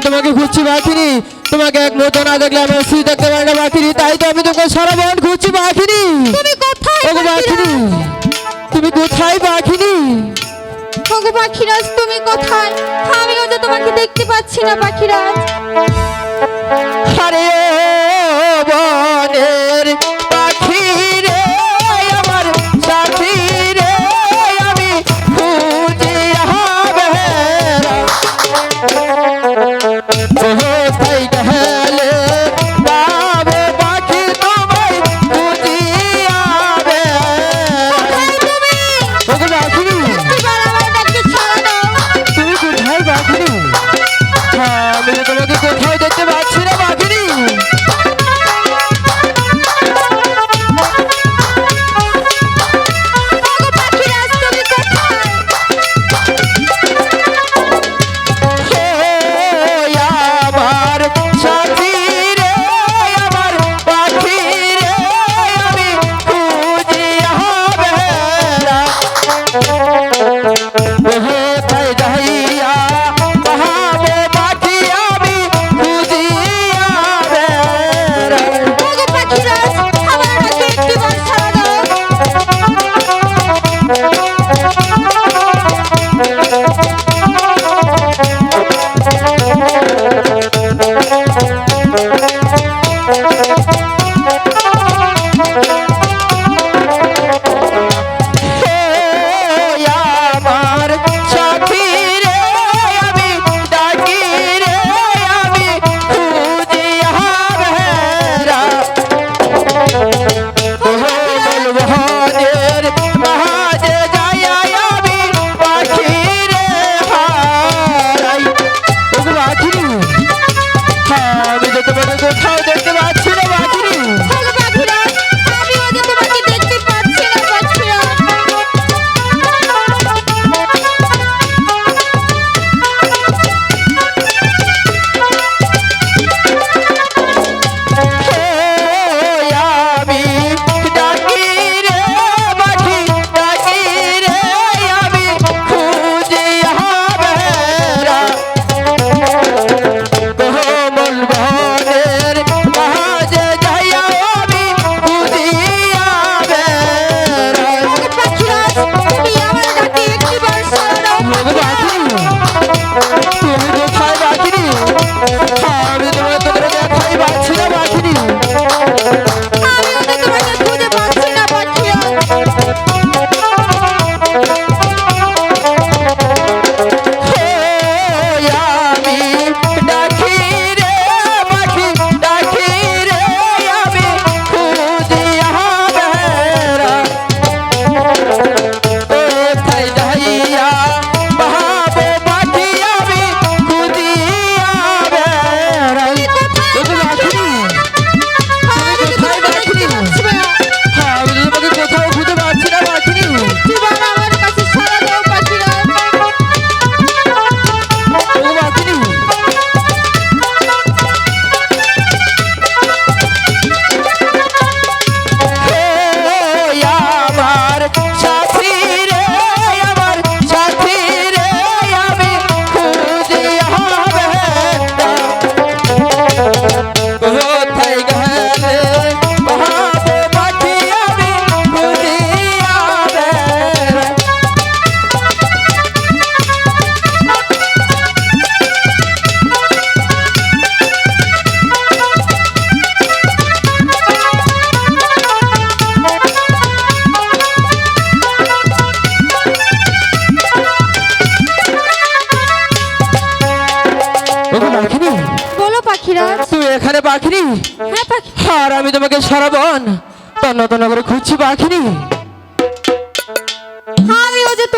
তোমাকে খুঁজছি বাখিনি তোমাকে এক মুহূর্ত না দেখলে আমার সুই দেখতে পারি না বাখিনি তাই তো আমি তোমাকে সারা বন খুঁজছি বাখিনি ওগো বাখিনি তুমি কোথায় বাখিনি ওগো পাখিরাজ তুমি কোথায়? আমিও তো তোমাকে দেখতে পাচ্ছি না পাখিরাজ আরে বনের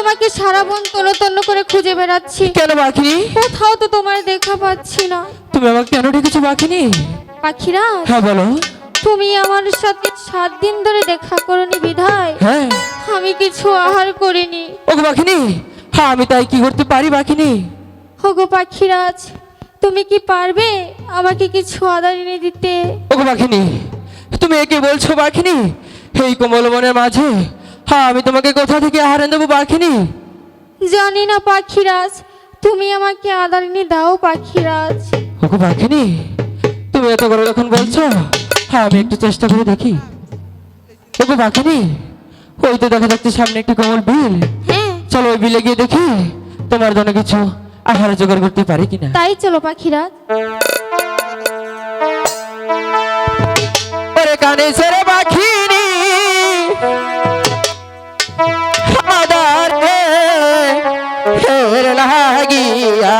তোমাকে সারা বন তন্ন তন্ন করে খুঁজে বেড়াচ্ছি। কেন পাখি কোথাও তো তোমার দেখা পাচ্ছি না। তুমি আমাকে কেন ডেকেছো পাখিনি? পাখিরা হ্যাঁ বলো। তুমি আমার সাথে সাত দিন ধরে দেখা করনি বিধায়। হ্যাঁ। আমি কিছু আহার করিনি। ওগো পাখিনি? হ্যাঁ আমি তাই কি করতে পারি পাখিনি? ওগো পাখিরাজ তুমি কি পারবে আমাকে কিছু আদার এনে দিতে? ওগো পাখিনি তুমি একে বলছো পাখিনি? এই কোমল বনের মাঝে হ্যাঁ আমি তোমাকে কোথা থেকে আহরণ দেবো পাখিনি? জানি না পাখিরাজ তুমি আমাকে আদারিনি দাও পাখিরাজ। ওকে পাখিনি তুমি এত করে যখন বলছো হ্যাঁ আমি একটু চেষ্টা করে দেখি। ওকে পাখিনি ওই তো দেখা যাচ্ছে সামনে একটা কোমল বিল। হ্যাঁ। চলো ওই বিলে গিয়ে দেখি তোমার জন্য কিছু আহার জোগাড় করতে পারি কিনা। তাই চলো পাখিরাজ। ওরে কানে সেরে পাখিনি হের লাগিয়া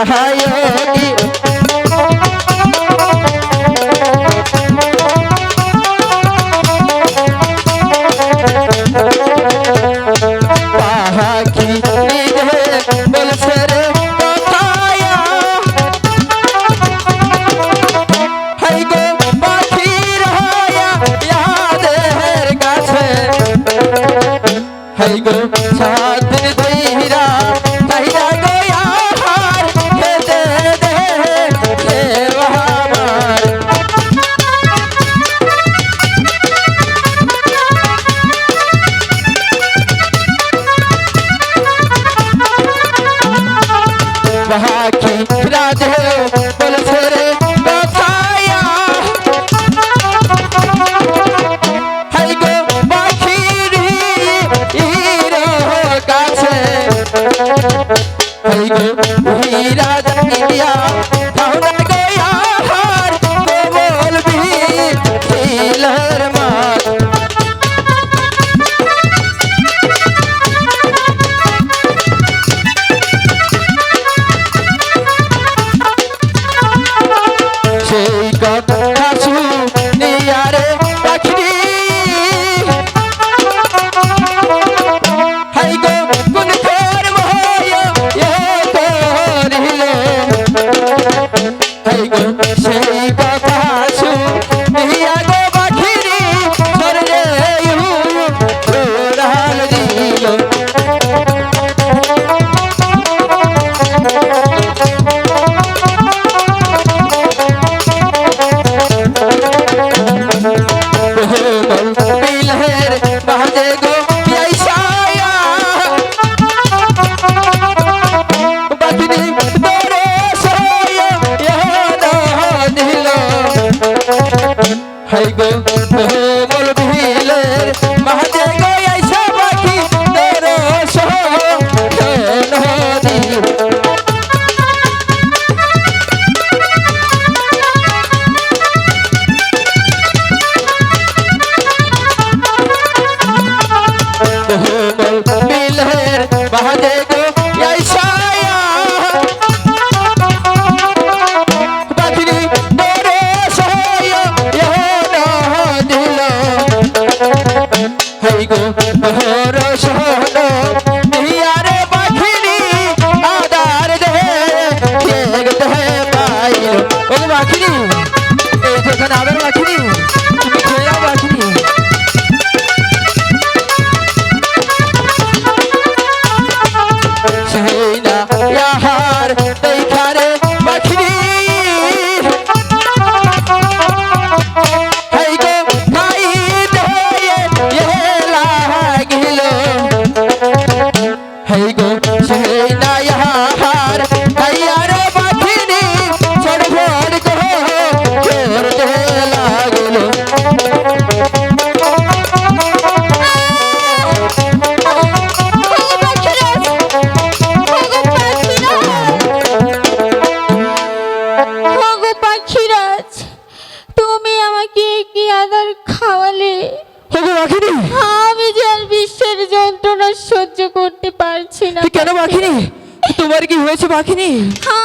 কি হয়েছে পাখিনি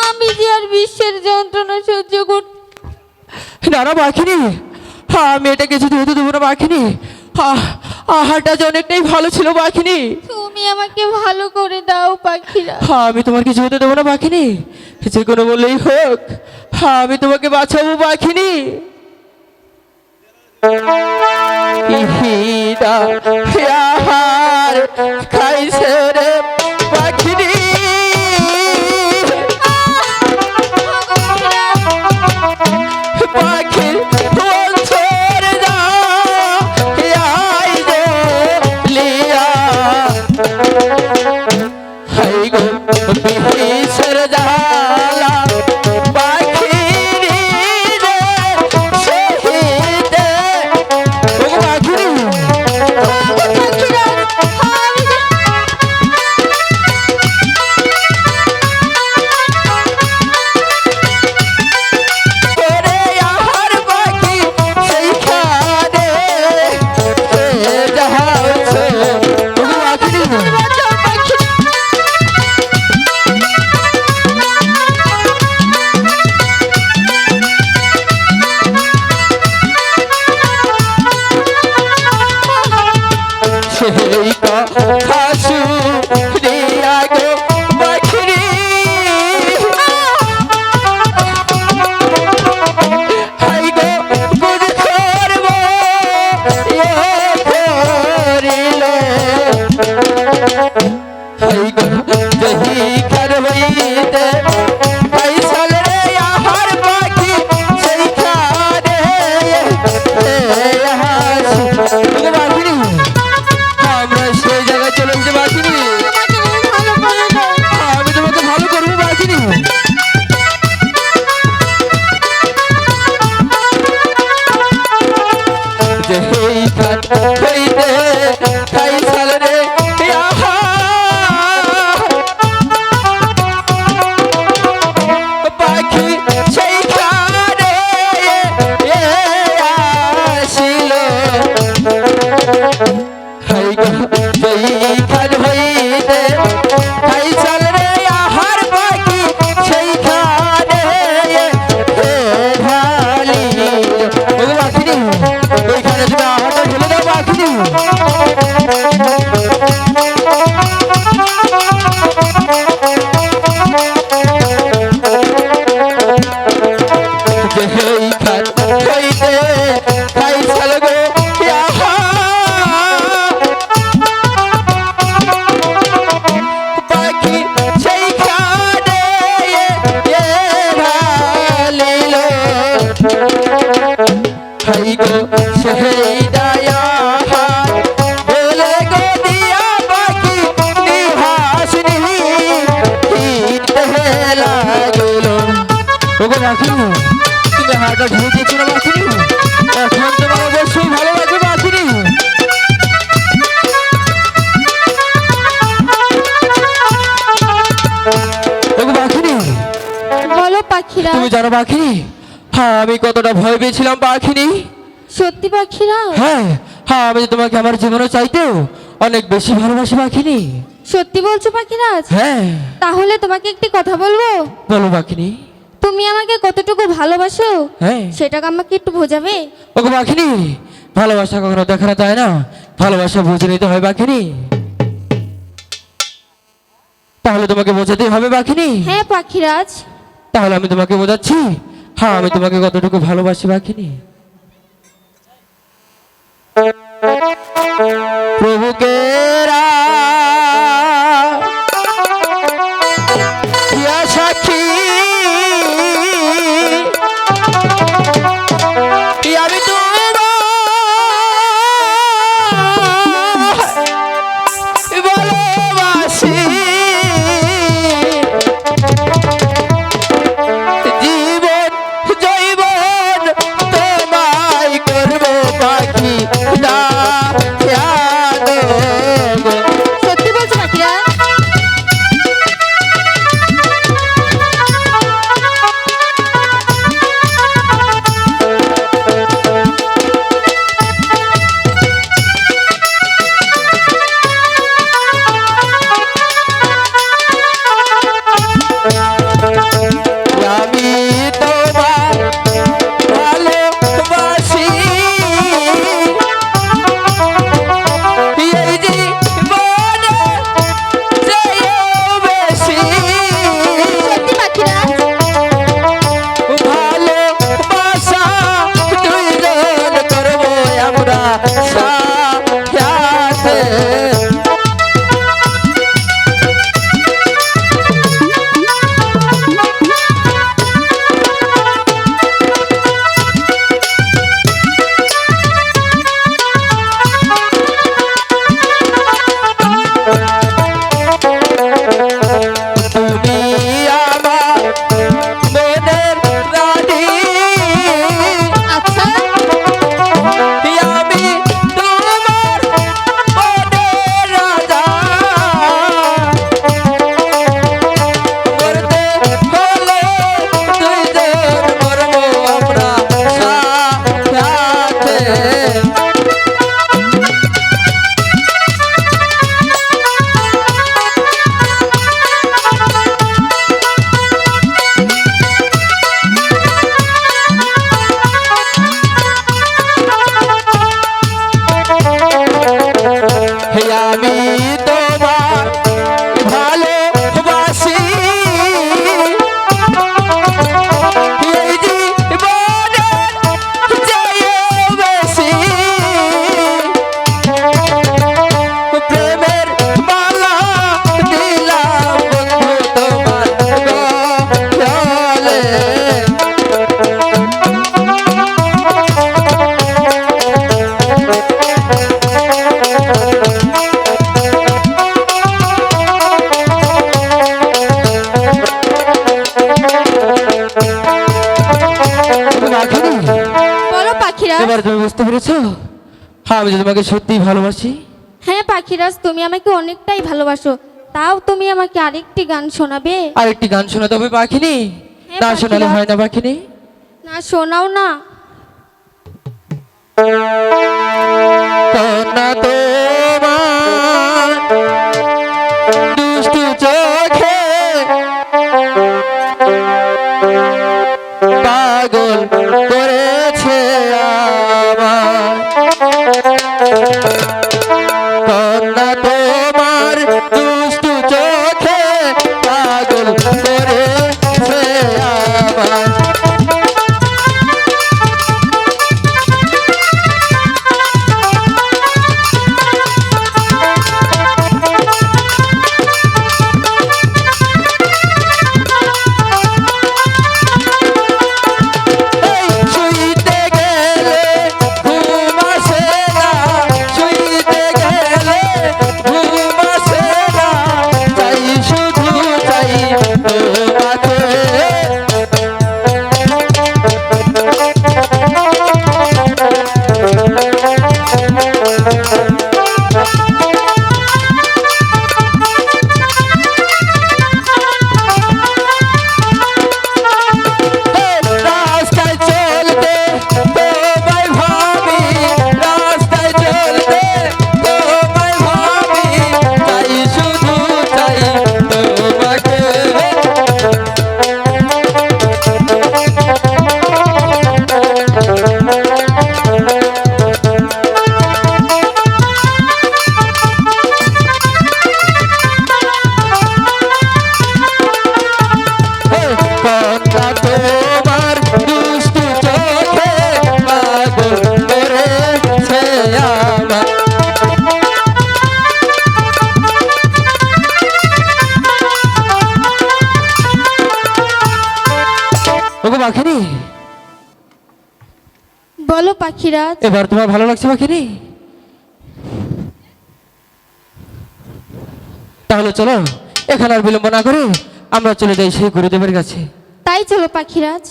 আমি যে আর বিশ্বের যন্ত্রণা সহ্য করতে না না পাখিনি আমি এটা কিছুতে হতে দেবো না আহ, আহারটা যে অনেকটাই ভালো ছিল পাখিনি তুমি আমাকে ভালো করে দাও পাখিরা আমি তোমার কিছু হতে দেবো না পাখিনি যে কোনো বললেই হোক হ্যাঁ আমি তোমাকে বাঁচাবো পাখিনি জানো পাখিনি? হ্যাঁ আমি কতটা ভয় পেয়েছিলাম পাখিনি। সত্যি পাখিরা? হ্যাঁ হ্যাঁ আমি তোমাকে আমার জীবনে চাইতেও অনেক বেশি ভালোবাসি পাখিনি। সত্যি বলছো পাখিরাজ? হ্যাঁ। তাহলে তোমাকে একটি কথা বলব? বলো পাখিনি। তুমি আমাকে কতটুকু ভালোবাসো হ্যাঁ। সেটাকে আমাকে একটু বোঝাবে? ওকে পাখিনি ভালোবাসা কখনো দেখানো যায় না। ভালোবাসা বুঝে নিতে হয় পাখিনি। তাহলে তোমাকে বোঝাতেই হবে পাখিনি। হ্যাঁ পাখিরাজ। তাহলে আমি তোমাকে বোঝাচ্ছি? হ্যাঁ আমি তোমাকে কতটুকু ভালোবাসি পাখিনি প্রভুকে সাক্ষী আমি যে তোমাকে সত্যি ভালোবাসি। হ্যাঁ পাখিরাজ তুমি আমাকে অনেকটাই ভালোবাসো। তাও তুমি আমাকে আরেকটি গান শোনাবে? আরেকটি গান শোনাতে হবে পাখিনি? হ্যাঁ, না শোনালে হয় না পাখিনি? না শোনাও না। কন্যা তোমার পাগল মহারাজ এবার তোমার ভালো লাগছে বাকি বাকিনি তাহলে চলো এখানে আর বিলম্ব না করে আমরা চলে যাই সেই গুরুদেবের কাছে। তাই চলো পাখিরাজ।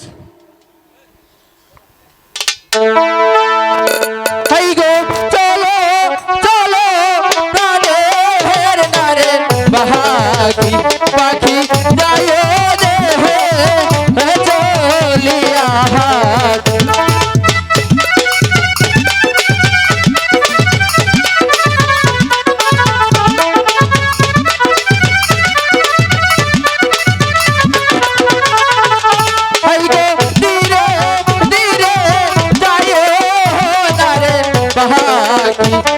পাখি পাখি যায় রে চলিয়া Thank you.